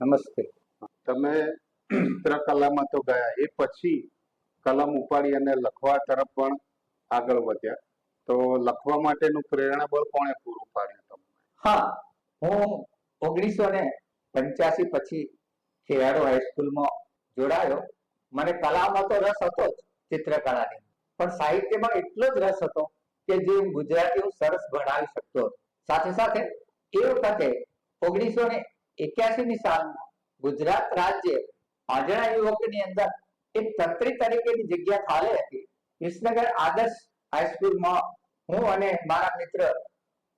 નમસ્તે તમે ચિત્રકલામાં તો ગયા. એ પછી કલમ ઉપાડી અને લખવા તરફ પણ આગળ વધ્યા. તો લખવા માટેનું પ્રેરણા બળ કોણે પૂરું પાડ્યું તમને? હા હું ઓગણીસો ને પંચ્યાસી પછી ખેરાડુ હાઈસ્કૂલમાં જોડાયો. મને કલામાં તો રસ હતો જ ચિત્રકલાની પણ સાહિત્યમાં એટલો જ રસ હતો કે જે ગુજરાતી હું સરસ ભણાવી શકતો હતો. સાથે સાથે એ વખતે ઓગણીસો ને એક્યાસી ની સાલમાં ગુજરાત રાજ્ય આજણા યુવકની અંદર એક તંત્રી તરીકેની જગ્યા ખાલી હતી. વિસનગર આદર્શ હાઈસ્કૂલમાં હું અને મારા મિત્ર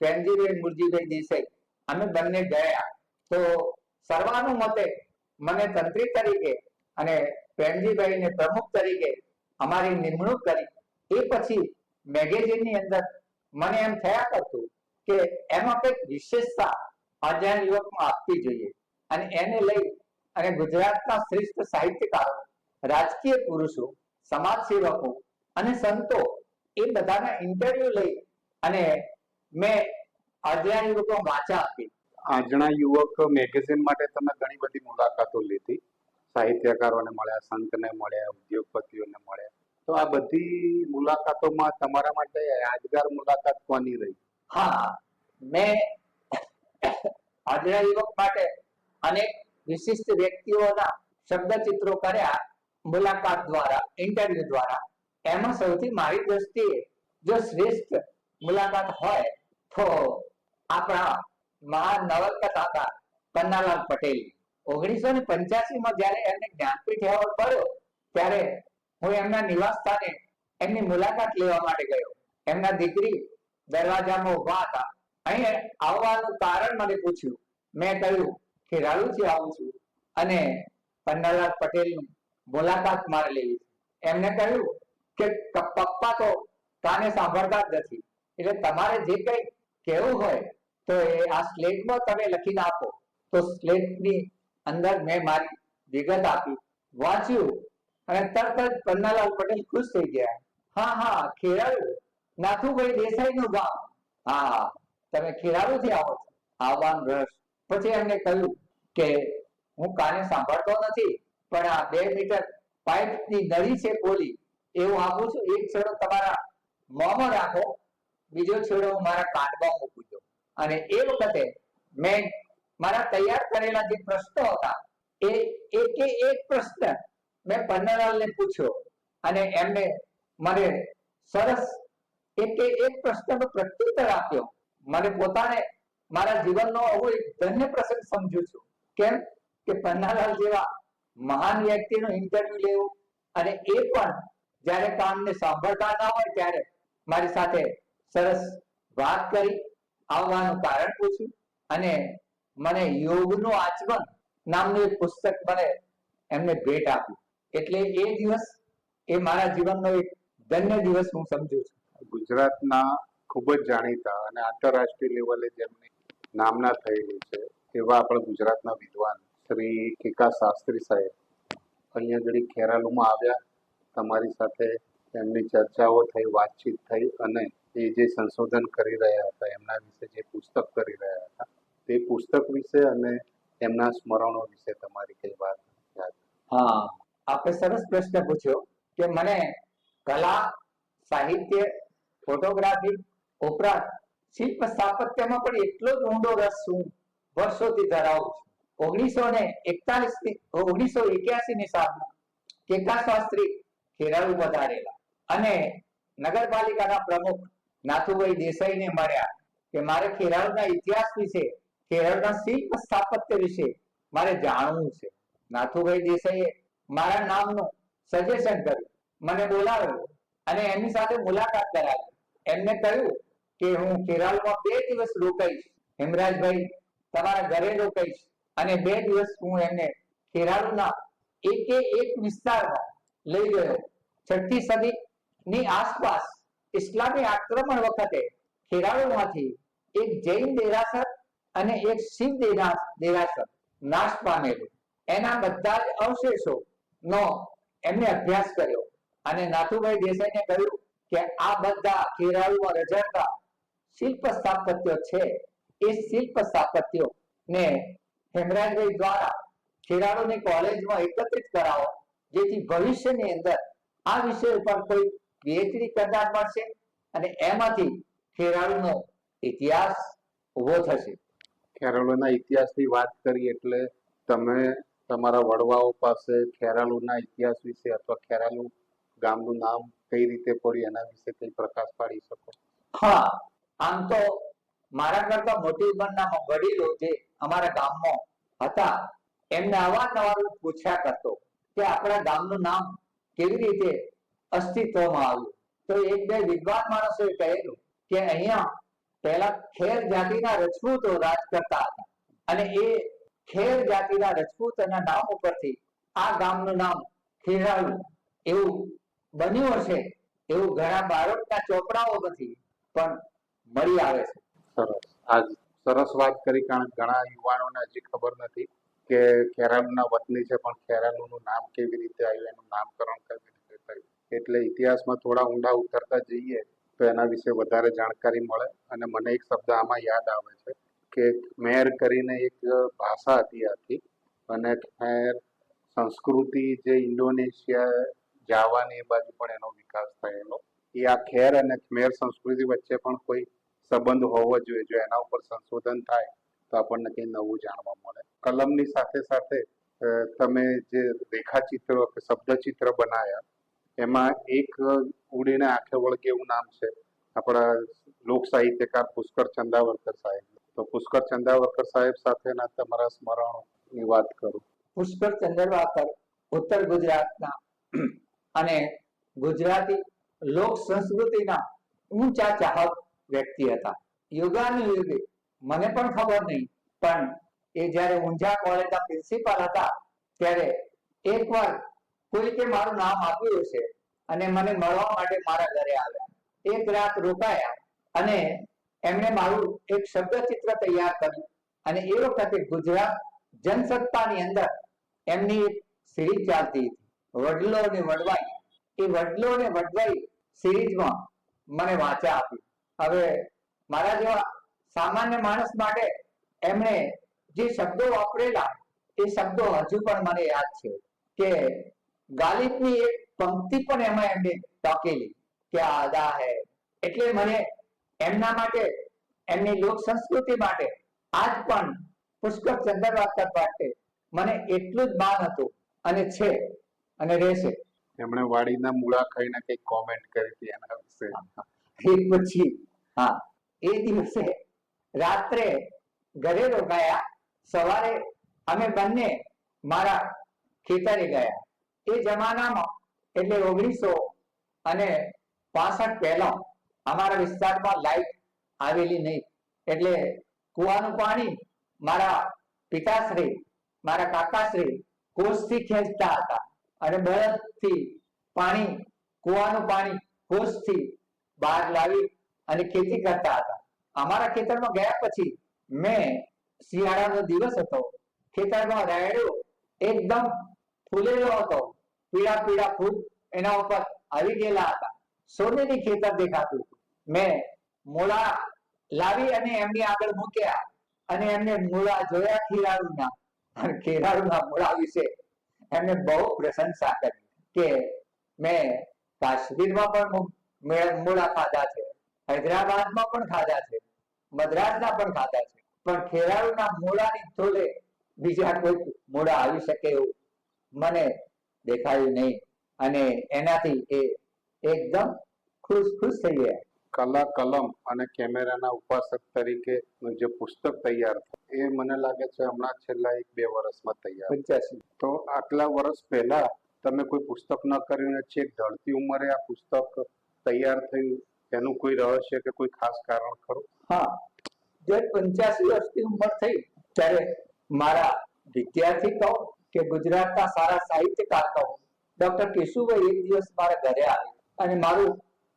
પ્રેમજીભાઈ મુરજીભાઈ દેસાઈ અમે બંને ગયા. તો સર્વાનુમતે મને તંત્રી તરીકે અને પ્રેમજીભાઈને પ્રમુખ તરીકે અમારી નિમણૂક કરી. એ પછી મેગેઝિનની અંદર મને એમ થયા કરતું કે એમાં કંઈક વિશેષતા અજાણ યુવકમાં આપવી જોઈએ. અને એને લઈ અને ગુજરાતના શ્રેષ્ઠ સાહિત્યકારો રાજકીય પુરુષો સમાજ સેવકો અને સંતો એ બધાના ઇન્ટરવ્યુ લઈ અને મેં અજાણ યુવકો વાંચા આપી. આજના યુવક મેગેઝિન માટે તમે ઘણી બધી મુલાકાતો લીધી. સાહિત્યકારોને મળ્યા સંતને મળ્યા ઉદ્યોગપતિઓને મળ્યા. તો આ બધી મુલાકાતોમાં તમારા માટે યાદગાર મુલાકાત કોની રહી? હા મેં આજના યુવક માટે અનેક વિશિષ્ટ વ્યક્તિઓના શબ્દ ચિત્રો કર્યા મુલાકાત દ્વારા ઇન્ટરવ્યુ દ્વારા. એમાં સૌથી મારી દ્રષ્ટિએ જો શ્રેષ્ઠ મુલાકાત હોય તો આપણા મહાન નવલકથાકાર પન્નાલાલ પટેલ. ઓગણીસો ને પંચ્યાસી માં જયારે એમને જ્ઞાનપીઠ એવોર્ડ મળ્યો, ત્યારે હું એમના નિવાસ સ્થાને એમની મુલાકાત લેવા માટે ગયો. એમના દીકરી દરવાજામાં ઊભા હતા. અહીં આવવાનું કારણ મને પૂછ્યું. મેં કહ્યું કે રાળુજી આવું છું અને પન્નાલાલ પટેલની મુલાકાત મારે લેવી એમને કહ્યું કે પપ્પા તો કાને સાંભળતા જ નથી. એટલે તમારે જે કંઈ કહેવું હોય તો એ આ સ્લેટમાં તમે લખીને આપો. તો સ્લેટની અંદર મેં મારી વિગત આપી. વાંચ્યું અને તરત જ પન્નાલાલ પટેલ ખુશ થઈ ગયા. હા હા, ખેરાલુ, નાથુભાઈ દેસાઈ નું ગામ. હા તમે ખેરાલુ થી આવો છો. આવવાનું રસ. પછી એમને કહ્યું કે, હું કાને સાંભળતો નથી, પણ આ બે મીટર પાઇપની નળી છે પોલી એવું આપું છું. એક છેડો તમારા મોંમાં રાખો, બીજો છેડો મારા કાનમાં મૂકું છું. અને એ વખતે મેં મારા તૈયાર કરેલા જે પ્રશ્નો હતા, એ એકે એક પ્રશ્ન મેં પન્નાલાલને પૂછ્યો. અને એમને મને સરસ એકે એક પ્રશ્નનો પ્રત્યુત્તર આપ્યો. મને પોતાને, મારા જીવનનો આવો એક ધન્ય પ્રસંગ સમજુ છું. કેમ? કે પન્નાલાલ જેવા મહાન વ્યક્તિનો ઇન્ટરવ્યુ લેવું અને એ પણ જ્યારે કામને સાંભળતા ના હોય ત્યારે મારી સાથે સરસ વાત કરી, આવવાનું કારણ પૂછ્યું અને મને યોગનું આચમન નામનું એક પુસ્તક મને એમને ભેટ આપ્યું. એટલે એ દિવસ એ મારા જીવનનો એક ધન્ય દિવસ હું સમજુ છું. ગુજરાતના ખૂબ જ જાણીતા અને આંતરરાષ્ટ્રીય લેવલે જેમની નામના થયેલી છે, એવા આપણા ગુજરાતના વિદ્વાન શ્રી કેકા શાસ્ત્રી સાહેબ. અહીંયા આગળ ખેરાલુમાં આવ્યા, તમારી સાથે એમની ચર્ચાઓ થઈ, વાતચીત થઈ અને એ જે સંશોધન કરી રહ્યા હતા, એમના વિશે જે પુસ્તક કરી રહ્યા હતા, તે પુસ્તક વિશે અને એમના સ્મરણો વિશે તમારી કઈ વાત યાદ? હા આપણે સરસ પ્રશ્ન પૂછ્યો કે મને કલા, સાહિત્ય, ફોટોગ્રાફી ઉપરાંત શિલ્પ સ્થાપત્યમાં પણ એટલો જ ઊંડો રસ હું વર્ષોથી ધરાવું છું. ઓગણીસો ને એકતાલીસની ઓગણીસો એક્યાસી ની સાલમાં કેકા શાસ્ત્રી ખેરાલુ વધારેલા અને નગરપાલિકાના પ્રમુખ નાથુભાઈ દેસાઈને મળ્યા કે મારે ખેરાલુના ઇતિહાસ વિશે, ખેરાલુના શિલ્પ સ્થાપત્ય વિશે મારે જાણવું છે. નાથુભાઈ દેસાઈએ મારા નામનું સજેશન કર્યું. મને બોલાવ્યો અને એમની સાથે મુલાકાત કરાવી. એમને કહ્યું કે હું કેરાલમાં બે દિવસ રોકાઈશ. હેમરાજભાઈ, તમારા ઘરે રોકાઈશ. અને બે દિવસ હું એમને કેરાલના એકે એક વિસ્તારમાં લઈ ગયો. છઠ્ઠી સદી ની આસપાસ ઇસ્લામી આક્રમણ વખતે ખેરાલુમાંથી એક જૈન દેરાસર અને એક શિવ દેરાસર નાશ પામેલું. એના બધા જ અવશેષો નો એમને અભ્યાસ કર્યો. અને નાથુભાઈ દેસાઈને કહ્યું કે આ બધા ખેરાળુમાં રજડતા શિલ્પ સ્થાપત્યો છે. એ શિલ્પ સ્થાપત્યો ને હેમરાજભાઈ દ્વારા ખેલાડીઓને કોલેજમાં એકત્રિત કરાવો જેથી ભવિષ્યની અંદર આ વિષય ઉપર કોઈ પીએચડી કરનાર મળશે અને એમાંથી ખેરાળુનો ઇતિહાસ ઊભો થશે. ખેરાળુના ઇતિહાસની વાત કરી એટલે તમે તમારા વડવાઓ પાસે ખેરાલુના ઇતિહાસ વિશે અથવા ખેરાલુ ગામનું નામ કઈ રીતે પડ્યું એના વિશે કઈ પ્રકાશ પાડી શકો? હા આમ તો મારા કરતા મોટી ઉંમરના વડીલો જે અમારા ગામમાં હતા, એમને અવારનવાર પૂછ્યા કરતો કે આપણા ગામનું નામ કેવી રીતે અસ્તિત્વમાં આવ્યું? તો એક બે વિદ્વાન માણસોએ કહેલું કે અહીંયા પહેલા ખેર જાતિના રજપૂતો રાજ કરતા હતા અને એ ખેર જાતિના રજપૂતના નામ ઉપરથી આ ગામનું નામ ખેરાળુ એવું બન્યું હશે, એવું ઘણા બાળકના ચોપડાઓમાંથી પણ મળી આવે છે. સરસ. આજ સરસ વાત કરી કારણ ઘણા યુવાનોને હજી ખબર નથી કે ખેરાલુના વતની છે, પણ ખેરાલુનું નામ કેવી રીતે આવ્યું, એનું નામકરણ કેવી રીતે થયું એટલે ઇતિહાસમાં થોડા ઊંડા ઉતરતા જઈએ તો એના વિશે વધારે જાણકારી મળે અને મને એક શબ્દ આમાં યાદ આવે છે કે મેર કરીને એક ભાષા હતી આથી અને ખેર સંસ્કૃતિ જે ઇન્ડોનેશિયા, જાવાની બાજુ પણ એનો વિકાસ થયેલો. એ આ ખેર અને ખમેર સંસ્કૃતિ વચ્ચે પણ કોઈ સંબંધ હોવો જોઈએ. જો એના ઉપર સંશોધન થાય, તો આપણને કંઈ નવું જાણવા મળે. કલમની સાથે સાથે તમે જે રેખાચિત્ર કે શબ્દચિત્ર બનાવ્યા એમાં એક ઉડીને આંખે વળગે એવું નામ છે. આપણા લોક સાહિત્યકાર પુષ્કર ચંદાવરકર સાહેબ. તો પુષ્કર ચંદાવરકર સાહેબ સાથેના તમારા સ્મરણોની વાત કરું. પુષ્કર ચંદાવરકર ઉત્તર ગુજરાતના, અને ગુજરાતી લોક સંસ્કૃતિના ઊંચા ચાહક વ્યક્તિ હતા. યુગાનુયુગે મને પણ ખબર નહીં, પણ એ જ્યારે ઊંઝા કોલેજના પ્રિન્સિપાલ હતા, ત્યારે એકવાર કોઈકે મારું નામ આપ્યું છે અને મને મળવા માટે મારા ઘરે આવ્યા. એક રાત રોકાયા અને એમણે મારું એક શબ્દચિત્ર તૈયાર કર્યું અને એ વખતે ગુજરાત જનસત્તાની અંદર એમની એક સિરીઝ ચાલતી હતી. વડલો અને વડવાઈ. એ વડલો અને વડવાઈ સિરીઝમાં મને વાંચા આપી. હવે મારા જેવા સામાન્ય માણસ માટે એમણે જે શબ્દો વાપરેલા, એ શબ્દો હજુ પણ મને યાદ છે કે ગાલિબની એક પંક્તિ પણ એમાં એમને ટોકેલી કે આદા હે. એટલે મને એમના માટે, એમની લોક સંસ્કૃતિ માટે, આજ પણ પુષ્કર ચંદ્રવાકર માટે મને એટલું જ માન હતું અને છે અને રહેશે. એમણે વાડીના મૂળા ખાઈને કંઈક કોમેન્ટ કરી હતી એના વિશે. એ પછી, હા, એ દિવસે રાત્રે ઘરે રોકાયા સવારે અમે બંને મારા ખેતરે ગયા. એ જમાનામાં, એટલે ઓગણીસો અને પાસઠ પહેલા અમારા વિસ્તારમાં લાઈટ આવેલી નહીં. એટલે કુવાનું પાણી મારા પિતાશ્રી, મારા કાકાશ્રી કોષથી ખેંચતા હતા. અને બળદથી પાણી, કુવાનું પાણી કોસથી બહાર લાવી અને ખેતી કરતા હતા. અમારા ખેતરમાં ગયા પછી મેં શિયાળાનો દિવસ હતો. ખેતરમાં રાયડો એકદમ ફૂલેલો હતો. પીળા પીળા ફૂલ એના ઉપર આવી ગયેલા હતા. સોનેરી ખેતર દેખાતું મેં મૂળા લાવી અને એમની આગળ મૂક્યા અને એમને મૂળા જોયા ખેરાળુના. ખેરાળુના મૂળા વિશે એમને બહુ પ્રશંસા કરી કે મેં કાશ્મીરમાં પણ મૂળા ખાધા છે, હૈદરાબાદમાં પણ ખાધા છે, મદ્રાસના પણ ખાધા છે, પણ ખેરાળુના મૂળાની તોલે બીજા કોઈ મૂળા આવી શકે એવું મને દેખાયું નહીં. અને એનાથી એ એકદમ ખુશ ખુશ થઈ ગયા. કલા કલમ અને કેમેરાના ઉપાસક તરીકે જે પુસ્તક તૈયાર થયું એ મને લાગે છે હમણાં છેલ્લા એક બે વર્ષમાં તૈયાર પંચ્યાસી. તો આટલા વર્ષ પહેલા તમે કોઈ પુસ્તક ન કરીને છેક ઢળતી ઉંમરે આ પુસ્તક તૈયાર થયું એનું કોઈ રહસ્ય કે કોઈ ખાસ કારણ ખરું? હા. જ્યારે પંચ્યાસી વર્ષની ઉંમર થઈ ત્યારે મારા વિદ્યાર્થી કહો કે ગુજરાતના સારા સાહિત્યકાર કહો ડોક્ટર કેશુભાઈ એક દિવસ મારા ઘરે આવે અને મારું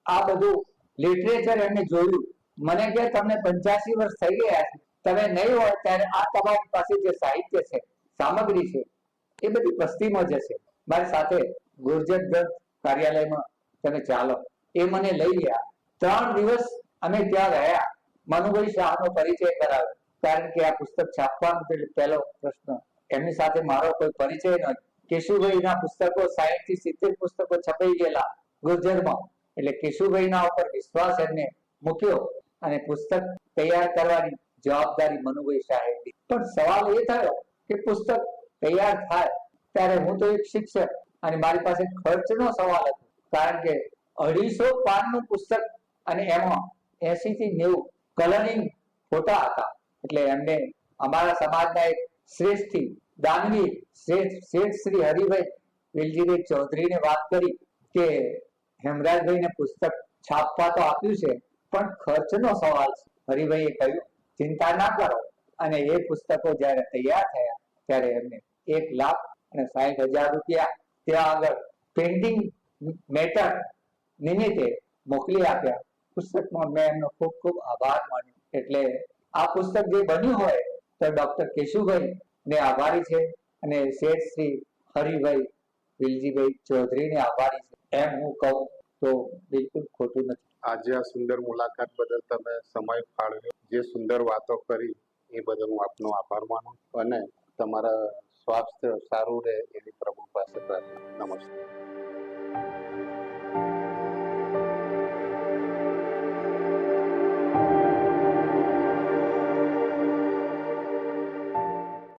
આ બધું લિટરેચર એમને જોયું. મને કે તમને પંચ્યાસી વર્ષ થઈ ગયા છે. તમે નહીં હોય ત્યારે આ તમારી પાસે જે સાહિત્ય છે, સામગ્રી છે, એ બધી વસ્તીમાં જશે મારી સાથે ગુર્જર દત્ત કાર્યાલયમાં તમે ચાલો. એ મને લઈ ગયા. ત્રણ દિવસ અમે ત્યાં રહ્યા. મનુભાઈ શાહનો પરિચય કરાવ્યો. કારણ કે આ પુસ્તક છાપવાનો પહેલો પ્રશ્ન. એમની સાથે મારો કોઈ પરિચય નથી. કેશુભાઈના પુસ્તકો સાહીઠથી સિત્તેર પુસ્તકો છપાઈ ગયેલા ગુર્જરમાં. એટલે કેશુભાઈના ઉપર વિશ્વાસ એમને મૂક્યો અને પુસ્તક તૈયાર કરવાની જવાબદારી મનુભાઈ શાહે પણ સવાલ એ થયો કે પુસ્તક તૈયાર થાય ત્યારે હું તો એક શિક્ષક અને મારી પાસે ખર્ચનો સવાલ હતો. કારણ કે અઢીસો પાનનું પુસ્તક અને એમાં એસી થી નેવું કલરિંગ ફોટા હતા. એટલે એમને અમારા સમાજના એક શ્રેષ્ઠી, દાનવી, શ્રેષ્ઠ શ્રેષ્ઠ શ્રી હરિભાઈ વેલજીભાઈ ચૌધરીને વાત કરી કે હેમરાજભાઈને પુસ્તક છાપવા તો આપ્યું છે, પણ ખર્ચનો સવાલ હરિભાઈએ કહ્યું, ચિંતા ના કરો. અને એ પુસ્તકો જ્યારે તૈયાર થયા, ત્યારે એમને એક લાખ અને સાહીઠ હજાર રૂપિયા ત્યાં આગળ પેન્ટિંગ મેટર નિમિત્તે મોકલી આપ્યા. પુસ્તકમાં મેં એમનો ખૂબ ખૂબ આભાર માન્યો. એટલે આ પુસ્તક જે બન્યું હોય, તો ડોક્ટર કેશુભાઈ ને આભારી છે અને શેઠ શ્રી હરિભાઈ વિલજીભાઈ ચૌધરીને આભારી છે. એમ હું કહું તો બિલકુલ ખોટું નથી. આજે આ સુંદર મુલાકાત બદલ તમે સમય ફાળવ્યો. જે સુંદર વાતો કરી, એ બદલ હું આપનો આભાર માનું અને તમારા સ્વાસ્થ્ય સારું રહે એવી પ્રભુ પાસે પ્રાર્થના. નમસ્તે